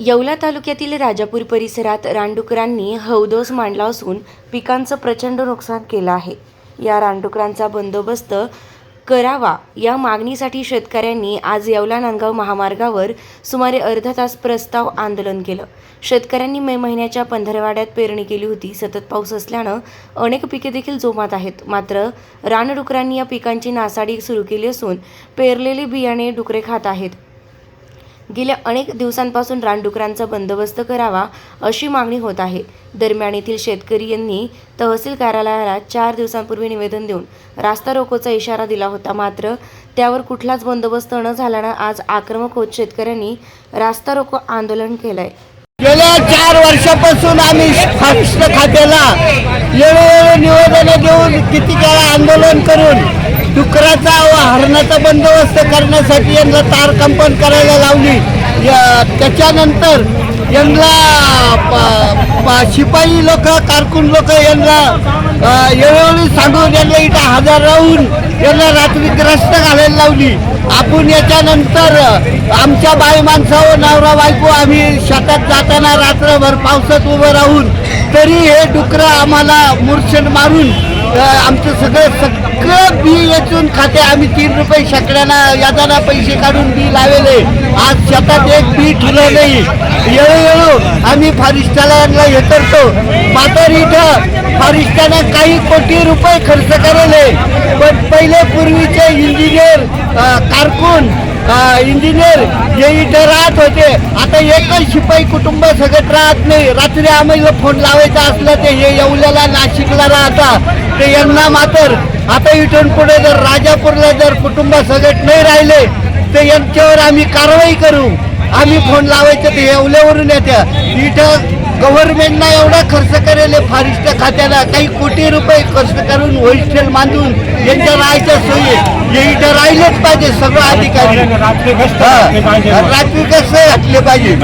येवला तालुक्यातील राजापूर परिसरात रानडुकरांनी हौदोस मांडला असून पिकांचं प्रचंड नुकसान केलं आहे. या रानडुकरांचा बंदोबस्त करावा या मागणीसाठी शेतकऱ्यांनी आज येवला नांदगाव महामार्गावर सुमारे अर्धा तास प्रस्ताव आंदोलन केलं. शेतकऱ्यांनी मे महिन्याच्या पंधरवाड्यात पेरणी केली होती. सतत पाऊस असल्यानं अनेक पिके देखील जोमात आहेत. मात्र रानडुकरांनी या पिकांची नासाडी सुरू केली असून पेरलेले बियाणे डुकरे खात आहेत. गेल्या अनेक दिवसांपासून रानडुकरांचा बंदोबस्त करावा अशी मागणी होत आहे. दरम्यान येथील शेतकरी यांनी तहसील कार्यालयाला चार दिवसांपूर्वी निवेदन देऊन रास्ता रोकोचा इशारा दिला होता. मात्र त्यावर कुठलाच बंदोबस्त न झाल्यानं आज आक्रमक होत शेतकऱ्यांनी रास्ता रोको आंदोलन केलंय. गेल्या चार वर्षापासून आम्ही फॉरेस्ट खात्याला वेळोवेळी निवेदनं देऊन किती वेळा आंदोलन करून डुकराचा व हरणाचा बंदोबस्त करण्यासाठी यांना तार कंपन करायला लावली. त्याच्यानंतर यांना प- शिपाई लोक कारकून लोक यांना अ, वेळोवेळी सांगून यांना इथं हजर राहून यांना रात्री ग्रस्त घालायला लावली. आपण याच्यानंतर आमच्या बाई माणसावर नवरा बायको आम्ही शेतात जाताना रात्रभर पावसात उभं राहून तरी हे डुकरं आम्हाला मूर्छन मारून आमचं सगळं सगळं बी वेचून खाते. आम्ही तीन रुपये शेकड्याना यादाना पैसे काढून बी लावले आज शेतात एक बी ठेवलं नाही. वेळोवेळो आम्ही फारिस्टाला हे करतो. मात्र इथं फारिस्टानं काही कोटी रुपये खर्च करेले पण पहिले पूर्वीचे इंजिनियर कारकून इंजिनियर हे इथं राहत होते. आता एकच शिपाई कुटुंब सगळं राहत नाही. रात्री आम्हाला फोन लावायचा असलं ते हे येवल्याला नाशिकला राहता. ते यांना मात्र. आता इथून पुढे जर राजापूरला जर कुटुंब सगळं नाही राहिले तर यांच्यावर आम्ही कारवाई करू. आम्ही फोन लावायचं ते येवल्यावरून येत्या. इथं गव्हर्नमेंटनं एवढा खर्च करेल फॉरेस्ट खात्याला काही कोटी रुपये खर्च करून होस्टेल बांधून यांच्या राहायच्या सोयी हे इथं राहिलेच पाहिजे सगळं अधिकारी. रात्री कसं घातले पाहिजे.